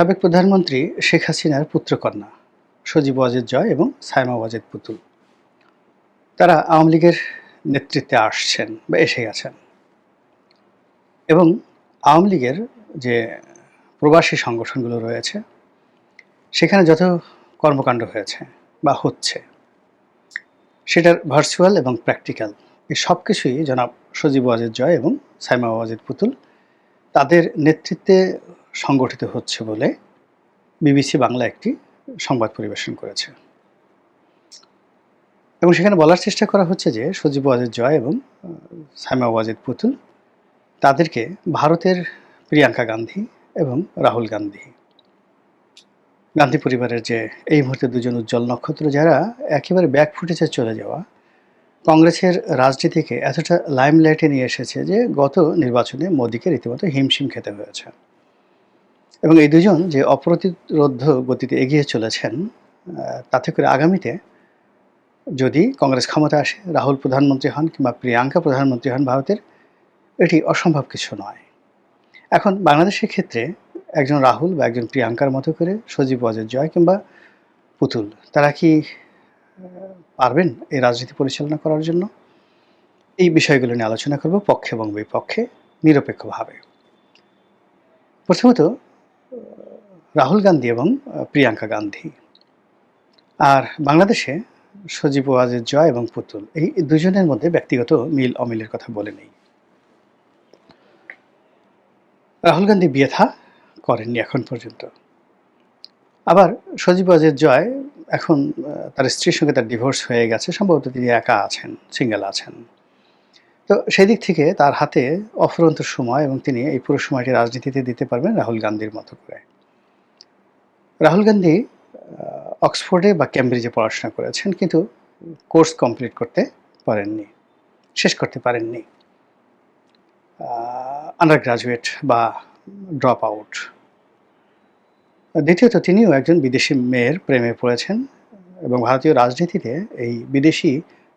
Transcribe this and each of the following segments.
সাবেক প্রধানমন্ত্রী শেখ হাসিনার পুত্রকন্যা সজীব ওয়াজেদ জয় এবং সাইমা ওয়াজেদ পুতুল। তারা আওয়ামী লীগের নেতৃত্বে আসছেন বা এসে গেছেন। এবং আওয়ামী লীগের যে প্রবাসী সংগঠনগুলো রয়েছে, সেখানে যত কর্মকাণ্ড হয়েছে বা হচ্ছে, সেটার ভার্চুয়াল এবং প্র্যাকটিক্যাল এই সব কিছুই জনাব সজীব ওয়াজেদ জয় এবং সাইমা ওয়াজেদ পুতুল তাদের নেতৃত্বে সংগঠিত হচ্ছে বলে বিবিসি বাংলা একটি সংবাদ পরিবেশন করেছে। এবং সেখানে বলার চেষ্টা করা হচ্ছে যে সজীব ওয়াজেদ জয় এবং সাইমা ওয়াজেদ পুতুল তাদেরকে ভারতের প্রিয়াঙ্কা গান্ধী এবং রাহুল গান্ধী। গান্ধী পরিবারের যে এই মুহূর্তে দুজন উজ্জ্বল নক্ষত্র যারা একেবারে ব্যাক ফুটেছে চলে যাওয়া, কংগ্রেসের রাজনীতিকে এতটা লাইমলাইটে নিয়ে এসেছে যে গত নির্বাচনে মোদীকে রীতিমতো হিমশিম খেতে হয়েছে। এবং এই দুজন যে অপ্রতিরোধ গতিতে এগিয়ে চলেছেন তাতে করে আগামীতে যদি কংগ্রেস ক্ষমতা আসে, রাহুল প্রধানমন্ত্রী হন কিংবা প্রিয়াঙ্কা প্রধানমন্ত্রী হন ভারতের, এটি অসম্ভব কিছু নয়। এখন বাংলাদেশের ক্ষেত্রে একজন রাহুল বা একজন প্রিয়াঙ্কার মতো করে সজীব ওয়াজেদ জয় কিংবা পুতুল, তারা কি পারবেন এই রাজনীতি পরিচালনা করার জন্য? এই বিষয়গুলো নিয়ে আলোচনা করব পক্ষে এবং বিপক্ষে নিরপেক্ষভাবে। প্রথমত রাহুল গান্ধী এবং প্রিয়াঙ্কা গান্ধী। আর বাংলাদেশে সজীব ওয়াজের জয় এবং পুতুল, এই দুজনের মধ্যে ব্যক্তিগত মিল অমিলের কথা বলে নেই। রাহুল গান্ধী বিয়ে থা করেননি এখন পর্যন্ত। আবার সজীব ওয়াজেদ জয় এখন তার স্ত্রীর সঙ্গে তার ডিভোর্স হয়ে গেছে, সম্ভবত তিনি একা আছেন, সিঙ্গেল আছেন। তো সেই দিক থেকে তার হাতে অফুরন্ত সময় এবং তিনি এই পুরো সময়টি রাজনীতিতে দিতে পারবেন রাহুল গান্ধীর মতো করে। রাহুল গান্ধী অক্সফোর্ডে বা ক্যামব্রিজে পড়াশোনা করেছেন, কিন্তু কোর্স কমপ্লিট করতে পারেননি, শেষ করতে পারেননি। আন্ডার গ্রাজুয়েট বা ড্রপ আউট দ্বিতীয়ত, তিনিও একজন বিদেশি মেয়ের প্রেমে পড়েছেন এবং ভারতীয় রাজনীতিতে এই বিদেশি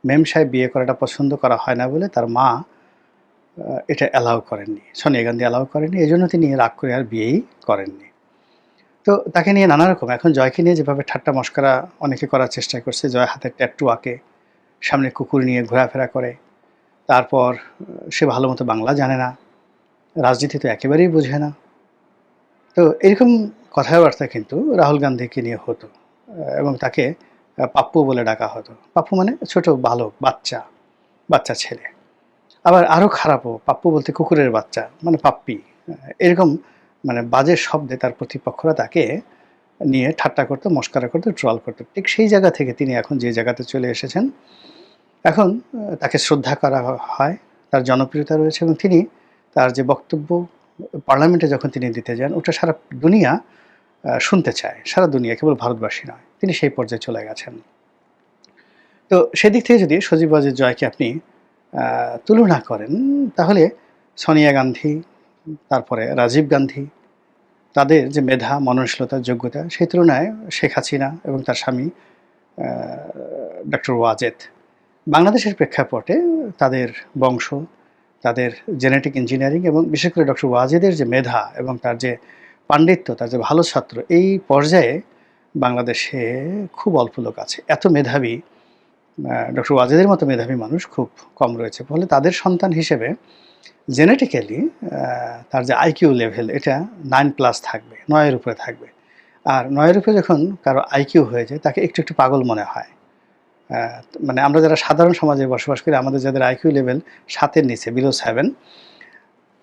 মেম সাহেব বিয়ে করাটা পছন্দ করা হয় না বলে তার মা এটা অ্যালাউ করেননি। সোনিয়া গান্ধী অ্যালাউ করেননি এই জন্য তিনি রাগ করে আর বিয়েই করেননি। তো তাকে নিয়ে নানা রকম। এখন জয়কে নিয়ে যেভাবে ঠাট্টা মস্করা অনেকে করার চেষ্টা করছে, জয় হাতে ট্যাটু আঁকে, সামনে কুকুর নিয়ে ঘোরাফেরা করে, তারপর সে ভালো মতো বাংলা জানে না, রাজনীতি তো একেবারেই বোঝে না। তো এরকম কথাবার্তা কিন্তু রাহুল গান্ধীকে নিয়ে হতো এবং তাকে পাপ্পু বলে ডাকা হতো। পাপ্পু মানে ছোট বালক, বাচ্চা বাচ্চা ছেলে। আবার আরও খারাপও, পাপ্পু বলতে কুকুরের বাচ্চা মানে পাপ্পি এরকম মানে বাজে শব্দে তার প্রতিপক্ষরা তাকে নিয়ে ঠাট্টা করতো, মস্কারা করতো, ট্রল করতো। ঠিক সেই জায়গা থেকে তিনি এখন যে জায়গাতে চলে এসেছেন, এখন তাকে শ্রদ্ধা করা হয়, তার জনপ্রিয়তা রয়েছে এবং তিনি তার যে বক্তব্য পার্লামেন্টে যখন তিনি দিতে যান, ওটা সারা দুনিয়া শুনতে চায়। সারা দুনিয়া, কেবল ভারতবাসী নয়, তিনি সেই পর্যায়ে চলে গেছেন। তো সেদিক থেকে যদি সজীব ওয়াজেদ জয়কে আপনি তুলনা করেন, তাহলে সোনিয়া গান্ধী তারপরে রাজীব গান্ধী, তাদের যে মেধা, মননশীলতা, যোগ্যতা, সেই তুলনায় শেখ হাসিনা এবং তার স্বামী ডক্টর ওয়াজেদ। বাংলাদেশের প্রেক্ষাপটে তাদের বংশ, তাদের জেনেটিক ইঞ্জিনিয়ারিং এবং বিশেষ করে ডক্টর ওয়াজেদের যে মেধা এবং তার যে পাণ্ডিত্য, তার যে ভালো ছাত্র, এই পর্যায়ে বাংলাদেশে খুব অল্প লোক আছে। এত মেধাবী ডক্টর ওয়াজেদের মতো মেধাবী মানুষ খুব কম রয়েছে। ফলে তাদের সন্তান হিসেবে জেনেটিক্যালি তার যে আইকিউ লেভেল এটা নাইন প্লাস থাকবে, নয়ের উপরে থাকবে। আর নয়ের উপরে যখন কারও আইকিউ হয়ে যায়, তাকে একটু একটু পাগল মনে হয়। মানে আমরা যারা সাধারণ সমাজে বসবাস করি, আমাদের যাদের আইকিউ লেভেল সাতের নিচে বিলো সেভেন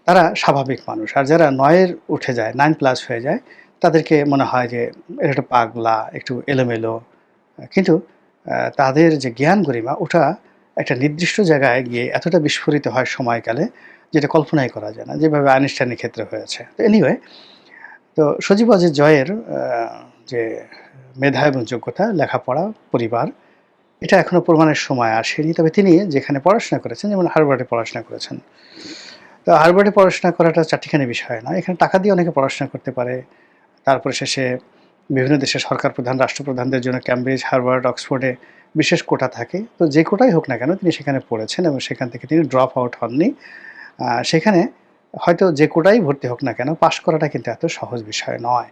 তারা স্বাভাবিক মানুষ। আর যারা নয়ের উঠে যায় নাইন প্লাস হয়ে যায়, তাদেরকে মনে হয় যে এটা একটা পাগলা, একটু এলোমেলো। কিন্তু তাদের যে জ্ঞান গরিমা, ওটা একটা নির্দিষ্ট জায়গায় গিয়ে এতটা বিস্ফোরিত হয় সময়কালে যেটা কল্পনাই করা যায় না, যেভাবে আইনস্টাইনের ক্ষেত্রে হয়েছে। তো এনিওয়ে তো সজীব অজিত জয়ের যে মেধা এবং যোগ্যতা, লেখাপড়া, পরিবার, এটা এখনও প্রমাণের সময় আসেনি। তবে তিনি যেখানে পড়াশোনা করেছেন, যেমন হার্ভার্ডে পড়াশোনা করেছেন। তো হার্ভার্ডে পড়াশোনা করাটা চারটিখানি বিষয় না। এখানে টাকা দিয়ে অনেকে পড়াশোনা করতে পারে। তারপরে শেষে বিভিন্ন দেশের সরকার প্রধান, রাষ্ট্রপ্রধানদের জন্য ক্যামব্রিজ হার্ভার্ড অক্সফোর্ডে বিশেষ কোটা থাকে। তো যে কোটাই হোক না কেন তিনি সেখানে পড়েছেন এবং সেখান থেকে তিনি ড্রপ আউট হননি। সেখানে হয়তো যে কোটাই ভর্তি হোক না কেন পাশ করাটা কিন্তু এত সহজ বিষয় নয়।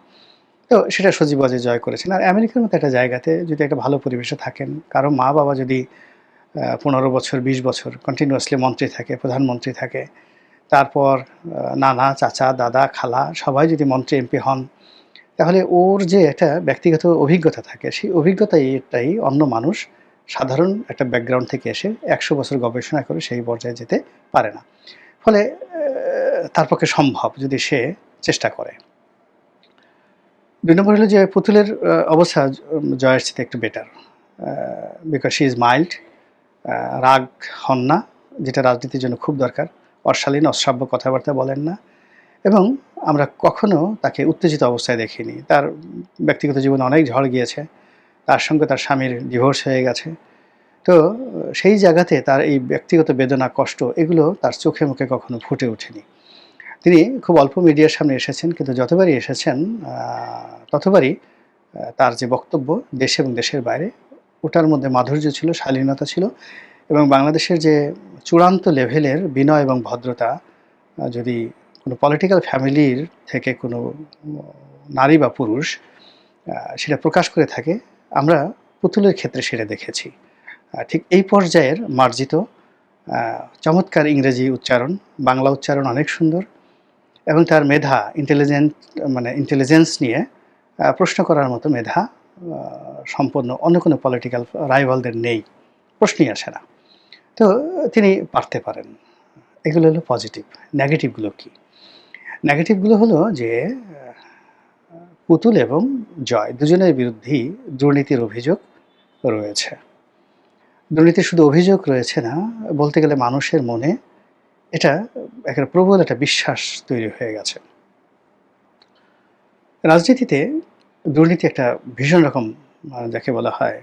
তো সেটা সজীব ওয়াজেদ জয় করেছেন। আর আমেরিকার মতো একটা জায়গাতে যদি একটা ভালো পরিবেশে থাকেন, কারও মা বাবা যদি পনেরো বছর, বিশ বছর কন্টিনিউয়াসলি মন্ত্রী থাকে, প্রধানমন্ত্রী থাকে, তারপর নানা, চাচা, দাদা, খালা সবাই যদি মন্ত্রী এমপি হন তাহলে ওর যে একটা ব্যক্তিগত অভিজ্ঞতা থাকে, সেই অভিজ্ঞতাটাই অন্য মানুষ সাধারণ একটা ব্যাকগ্রাউন্ড থেকে এসে একশো বছর গবেষণা করে সেই পর্যায়ে যেতে পারে না। ফলে তার পক্ষে সম্ভব যদি সে চেষ্টা করে। দুই নম্বর হলো যে পুতুলের অবস্থা জয়ের সাথে একটু better because she is mild রাগ হন না যেটা রাজনীতির জন্য খুব দরকার। অশ্বালীন অশ্রাব্য কথাবার্তা বলেন না। এবং আমরা কখনো তাকে উত্তেজিত অবস্থায় দেখিনি। তার ব্যক্তিগত জীবনে অনেক ঝড় গিয়েছে। তার সঙ্গে তার স্বামীর ডিভোর্স হয়ে গেছে। তো, সেই জায়গাতে তার এই ব্যক্তিগত বেদনা, কষ্ট, এগুলো তার চোখে মুখে কখনো ফুটে ওঠেনি। তিনি খুব অল্প মিডিয়ার সামনে এসেছেন, কিন্তু যতবারই এসেছেন ততবারই তার যে বক্তব্য দেশ এবং দেশের বাইরে, ওটার মধ্যে মাধুর্য ছিল, শালীনতা ছিল এবং বাংলাদেশের যে চূড়ান্ত লেভেলের বিনয় এবং ভদ্রতা যদি কোনো পলিটিক্যাল ফ্যামিলির থেকে কোনো নারী বা পুরুষ সেটা প্রকাশ করে থাকে, আমরা পুতুলের ক্ষেত্রে সেটা দেখেছি। ঠিক এই পর্যায়ের মার্জিত চমৎকার ইংরেজি উচ্চারণ, বাংলা উচ্চারণ অনেক সুন্দর এবং তার মেধা ইন্টেলিজেন্ট মানে ইন্টেলিজেন্স নিয়ে প্রশ্ন করার মতো মেধা সম্পন্ন অন্য কোনো পলিটিক্যাল রাইভালদের নেই, প্রশ্নই আসে না। তো তিনি পারতে পারেন। এগুলো হলো পজিটিভ নেগেটিভগুলো কি? নেগেটিভগুলো হলো যে, পুতুল এবং জয় দুজনের বিরুদ্ধেই দুর্নীতির অভিযোগ রয়েছে। দুর্নীতির শুধু অভিযোগ রয়েছে না, বলতে গেলে মানুষের মনে এটা একটা প্রবল একটা বিশ্বাস তৈরি হয়ে গেছে। রাজনীতিতে দুর্নীতি একটা ভীষণ রকম যাকে বলা হয়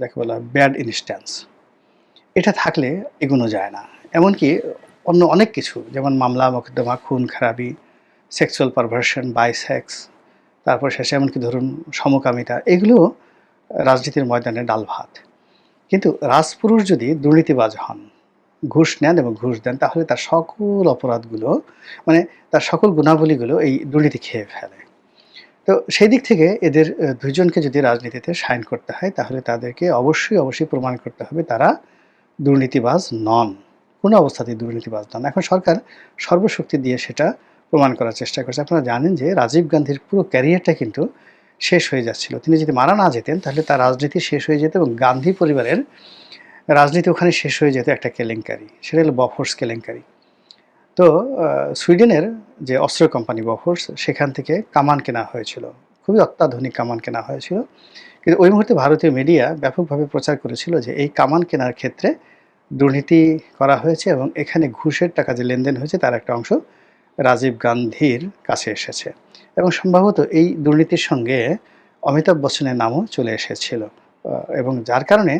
যাকে বলা হয় ব্যাড ইনস্ট্যান্স এটা থাকলে এগোনো যায় না। এমনকি অন্য অনেক কিছু যেমন মামলা মোকদ্দমা খুন খারাপি সেক্সুয়াল পারভার্সন বাইসেক্স তারপর শেষে এমনকি ধরুন সমকামিতা এগুলো রাজনীতির ময়দানে ডাল ভাত। কিন্তু রাজপুরুষ যদি দুর্নীতিবাজ হন ঘুষ নেন এবং ঘুষ দেন তাহলে তার সকল অপরাধগুলো মানে তার সকল গুণাবলীগুলো এই দুর্নীতি খেয়ে ফেলে। তো সেই দিক থেকে এদের আহ, দুইজনকে যদি রাজনীতিতে সাইন করতে হয় তাহলে তাদেরকে অবশ্যই অবশ্যই প্রমাণ করতে হবে তারা দুর্নীতিবাজ নন। কোনো অবস্থাতেই দুর্নীতিবাজ নন এখন সরকার সর্বশক্তি দিয়ে সেটা প্রমাণ করার চেষ্টা করছে। আপনারা জানেন যে রাজীব গান্ধীর পুরো ক্যারিয়ারটা কিন্তু শেষ হয়ে যাচ্ছিল। তিনি যদি মারা না যেতেন, তাহলে তার রাজনীতি শেষ হয়ে যেত এবং গান্ধী পরিবারের রাজনীতি ওখানে শেষ হয়ে যেত একটা কেলেঙ্কারি। সেটা হলো বফোর্স কেলেঙ্কারি। তো সুইডেনের যে অস্ত্র কোম্পানি বফোর্স, সেখান থেকে কামান কেনা হয়েছিল। খুবই অত্যাধুনিক কামান কেনা হয়েছিল। কিন্তু ওই মুহূর্তে ভারতীয় মিডিয়া ব্যাপকভাবে প্রচার করেছিল যে এই কামান কেনার ক্ষেত্রে দুর্নীতি করা হয়েছে এবং এখানে ঘুষের টাকা যে লেনদেন হয়েছে তার একটা অংশ রাজীব গান্ধীর কাছে এসেছে। এবং সম্ভবত এই দুর্নীতির সঙ্গে অমিতাভ বচ্চনের নামও চলে এসেছিল। এবং যার কারণে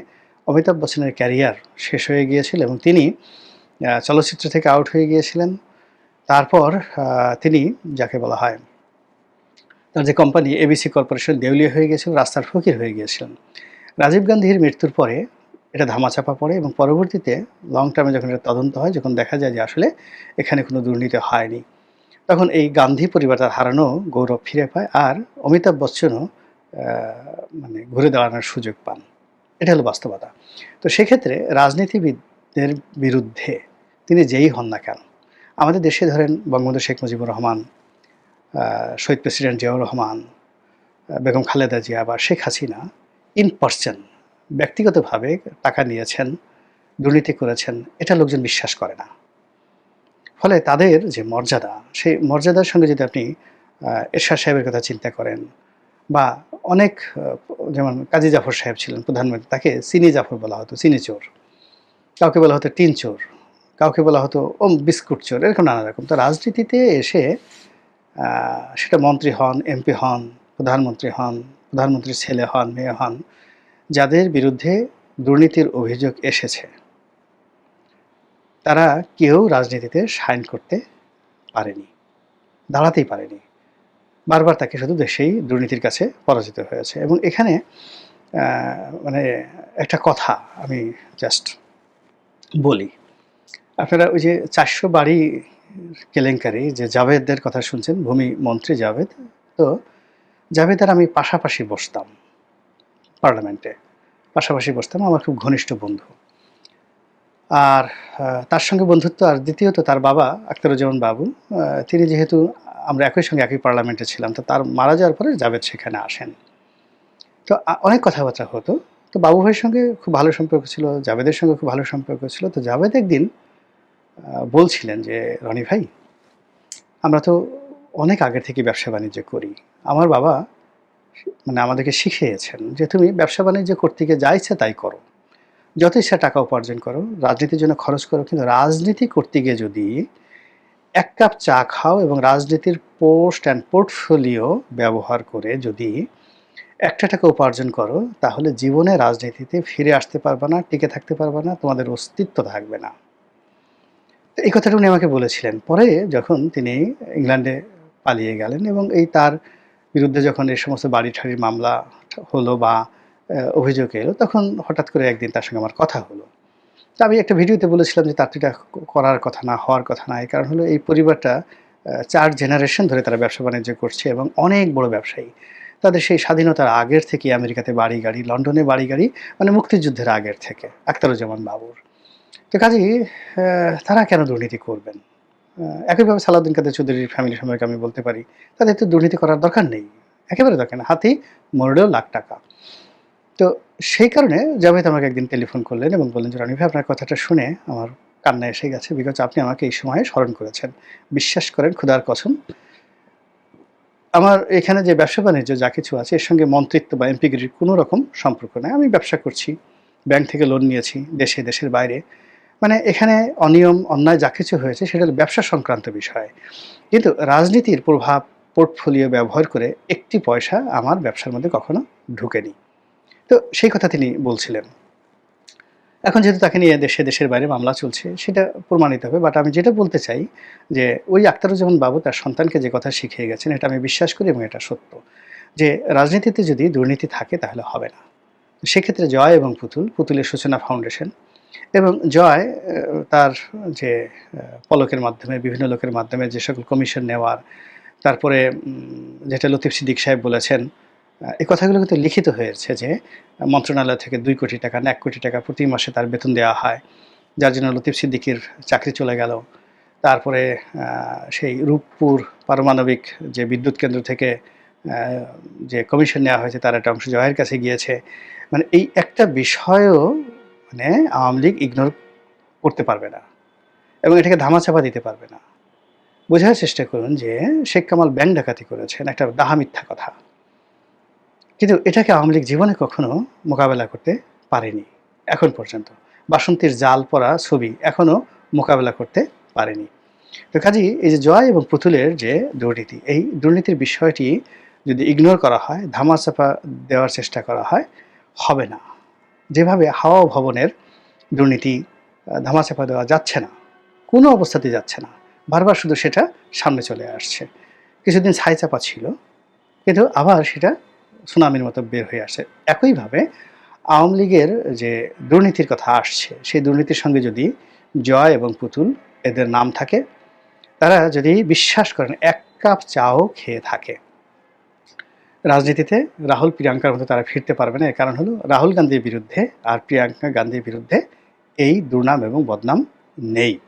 অমিতাভ বচ্চনের ক্যারিয়ার শেষ হয়ে গিয়েছিল এবং তিনি চলচ্চিত্র থেকে আউট হয়ে গিয়েছিলেন। তারপর তিনি যাকে বলা হয় তার যে কোম্পানি এবিসি কর্পোরেশন দেউলিয়া হয়ে গিয়েছিল, রাস্তার ফকির হয়ে গিয়েছিলেন। রাজীব গান্ধীর মৃত্যুর পরে এটা ধামাচাপা পড়ে এবং পরবর্তীতে লং টার্মে যখন এটা তদন্ত হয়, যখন দেখা যায় যে আসলে এখানে কোনো দুর্নীতি হয়নি, তখন এই গান্ধী পরিবার তার হারানো গৌরব ফিরে পায় আর অমিতাভ বচ্চনও মানে ঘুরে দাঁড়ানোর সুযোগ পান। এটা হলো বাস্তবতা। তো সেক্ষেত্রে রাজনীতিবিদদের বিরুদ্ধে তিনি যেই হন না কেন? আমাদের দেশে ধরেন বঙ্গবন্ধু শেখ মুজিবুর রহমান শহীদ প্রেসিডেন্ট জিয়াউর রহমান বেগম খালেদা জিয়া বা শেখ হাসিনা ইন পার্সন ব্যক্তিগতভাবে টাকা নিয়েছেন, দুর্নীতি করেছেন, এটা লোকজন বিশ্বাস করে না। ফলে তাদের যে মর্যাদা, সেই মর্যাদার সঙ্গে যদি আপনি এরশাদ সাহেবের কথা চিন্তা করেন বা অনেক যেমন কাজী জাফর সাহেব ছিলেন প্রধানমন্ত্রী, তাকে সিনি জাফর বলা হতো, সিনি চোর। কাউকে বলা হতো টিন চোর, কাউকে বলা হতো ওম বিস্কুট চোর, এরকম নানা রকম। তো রাজনীতিতে এসে সেটা মন্ত্রী হন, এমপি হন, প্রধানমন্ত্রী হন, প্রধানমন্ত্রীর ছেলে হন, মেয়ে হন যাদের বিরুদ্ধে দুর্নীতির অভিযোগ এসেছে। তারা কেউ রাজনীতিতে সাইন করতে পারেনি, দাঁড়াতেই পারেনি। বারবার তাকে শুধু দেশেই দুর্নীতির কাছে পরাজিত হয়েছে। এবং এখানে মানে একটা কথা আমি জাস্ট বলি। আপনারা ওই যে চারশো বাড়ি কেলেঙ্কারি, যে জাভেদদের কথা শুনছেন, ভূমি মন্ত্রী জাভেদ, তো জাভেদ আর আমি পাশাপাশি বসতাম। পার্লামেন্টে। পাশাপাশি বসতাম, আমার খুব ঘনিষ্ঠ বন্ধু। আর তার সঙ্গে বন্ধুত্ব, আর দ্বিতীয়ত তার বাবা, আখতারুজ্জামান বাবু তিনি যেহেতু আমরা একই সঙ্গে একই পার্লামেন্টে ছিলাম, তো তার মারা যাওয়ার পরে জাভেদ সেখানে আসেন। তো অনেক কথাবার্তা হতো। তো বাবু ভাইয়ের সঙ্গে খুব ভালো সম্পর্ক ছিল, জাভেদের সঙ্গে খুব ভালো সম্পর্ক ছিল। তো জাভেদ একদিন বলছিলেন যে, রনি ভাই, আমরা তো অনেক আগে থেকে ব্যবসা বাণিজ্য করি। আমার বাবা মানে আমাদেরকে শিখিয়েছেন যে তুমি ব্যবসা বাণিজ্য করতে গিয়ে যা ইচ্ছা তাই করো। যত ইচ্ছা টাকা উপার্জন করো, রাজনীতির জন্য খরচ করো, কিন্তু রাজনীতি করতে গিয়ে যদি এক কাপ চা খাও এবং রাজনীতির পোস্ট অ্যান্ড পোর্টফোলিও ব্যবহার করে যদি একটা টাকা উপার্জন করো, তাহলে জীবনে রাজনীতিতে ফিরে আসতে পারবে না, টিকে থাকতে পারবে না, তোমাদের অস্তিত্ব থাকবে না। তো এই কথাটা উনি আমাকে বলেছিলেন। পরে যখন তিনি ইংল্যান্ডে পালিয়ে গেলেন এবং এই তার বিরুদ্ধে যখন এই সমস্ত বাড়ি ঠাড়ির মামলা হলো বা অভিযোগ এলো, তখন হঠাৎ করে একদিন তার সঙ্গে আমার কথা হলো। তো আমি একটা ভিডিওতে বলেছিলাম যে তার তো করার কথা না, হওয়ার কথা না, এই কারণ হলো এই পরিবারটা চার জেনারেশন ধরে তারা ব্যবসা বাণিজ্য করছে এবং অনেক বড় ব্যবসায়ী। তাদের সেই স্বাধীনতার আগের থেকে আমেরিকাতে বাড়ি গাড়ি, লন্ডনে বাড়ি গাড়ি মানে মুক্তিযুদ্ধের আগের থেকে, আখতারুজ্জামান বাবুর। তো কাজেই তারা কেন দুর্নীতি করবেন? একইভাবে সালাউদ্দিন কাদের চৌধুরীর ফ্যামিলি সম্পর্কে আমি বলতে পারি, তাদের তো দুর্নীতি করার দরকার নেই, একেবারে দরকার না হাতি মরলেও লাখ টাকা। তো সেই কারণে জাভেদ আমাকে একদিন টেলিফোন করলেন এবং বললেন, যে রনি ভাই, আপনার কথাটা শুনে আমার কান্না এসে গেছে বিকজ আপনি আমাকে এই সময়ে স্মরণ করেছেন। বিশ্বাস করেন খুদার কসম। আমার এখানে যে ব্যবসা বাণিজ্য, যা কিছু আছে, এর সঙ্গে মন্ত্রিত্ব বা এমপিগিরির কোনো রকম সম্পর্ক নেই। আমি ব্যবসা করছি, ব্যাংক থেকে লোন নিয়েছি, দেশে, দেশের বাইরে। মানে এখানে অনিয়ম, অন্যায় যা কিছু হয়েছে সেটা ব্যবসা সংক্রান্ত বিষয়। কিন্তু রাজনীতির প্রভাব, পোর্টফোলিও ব্যবহার করে একটি পয়সা আমার ব্যবসার মধ্যে কখনো ঢুকেনি। তো সেই কথা তিনি বলছিলেন। এখন যেহেতু তাকে নিয়ে দেশে, দেশের বাইরে মামলা চলছে, সেটা প্রমাণিত হবে। বাট আমি যেটা বলতে চাই যে, ওই আক্তারুজ্জামান বাবু তার সন্তানকে যে কথা শিখিয়ে গেছেন, এটা আমি বিশ্বাস করি এবং এটা সত্য। যে রাজনীতিতে যদি দুর্নীতি থাকে, তাহলে হবে না। সেক্ষেত্রে জয় এবং পুতুল, পুতুলের সূচনা ফাউন্ডেশন এবং জয় তার যে পলকের মাধ্যমে, বিভিন্ন লোকের মাধ্যমে যে সকল কমিশন নেওয়ার, তারপরে যেটা লতিফ সিদ্দিক সাহেব বলেছেন এই কথাগুলো কিন্তু লিখিত হয়েছে যে, মন্ত্রণালয় থেকে দুই কোটি টাকা, না এক কোটি টাকা প্রতি মাসে তার বেতন দেওয়া হয়। যার জন্য লতিফ সিদ্দিকির চাকরি চলে গেল। তারপরে সেই রূপপুর পারমাণবিক যে বিদ্যুৎ কেন্দ্র থেকে যে কমিশন নেওয়া হয়েছে, তার একটা অংশ জয়ের কাছে গিয়েছে। মানে এই একটা বিষয়ও মানে আওয়ামী লীগ ইগনোর করতে পারবে না এবং এটাকে ধামাচাপা দিতে পারবে না। বোঝার চেষ্টা করুন যে শেখ কামাল ব্যাংক ডাকাতি করেছেন, একটা ডাহা মিথ্যা কথা। কিন্তু এটাকে আওয়ামী লীগ জীবনে কখনো মোকাবেলা করতে পারেনি, এখন পর্যন্ত। বাসন্তীর জাল পরা ছবি এখনও মোকাবেলা করতে পারেনি। তো কাজেই এই যে জয় এবং পুতুলের যে দুর্নীতি, এই দুর্নীতির বিষয়টি যদি ইগনোর করা হয়, ধামাচাপা দেওয়ার চেষ্টা করা হয়, হবে না। যেভাবে হাওয়া ভবনের দুর্নীতি ধামাচাপা দেওয়া যাচ্ছে না, কোনো অবস্থাতে যাচ্ছে না, বারবার শুধু সেটা সামনে চলে আসছে। কিছুদিন ছাইচাপা ছিল, কিন্তু আবার সেটা সুনামির মতো বের হয়ে আসে একইভাবে আওয়ামী লীগের যে দুর্নীতির কথা আসছে, সেই দুর্নীতির সঙ্গে যদি জয় এবং পুতুল এদের নাম থাকে, তারা যদি বিশ্বাস করেন, এক কাপ চাও খেয়ে থাকে। রাজনীতিতে রাহুল, প্রিয়াঙ্কার মতো তারা ফিরতে পারবে না। এর কারণ হলো রাহুল গান্ধীর বিরুদ্ধে আর প্রিয়াঙ্কা গান্ধীর বিরুদ্ধে এই দুর্নাম এবং বদনাম নেই।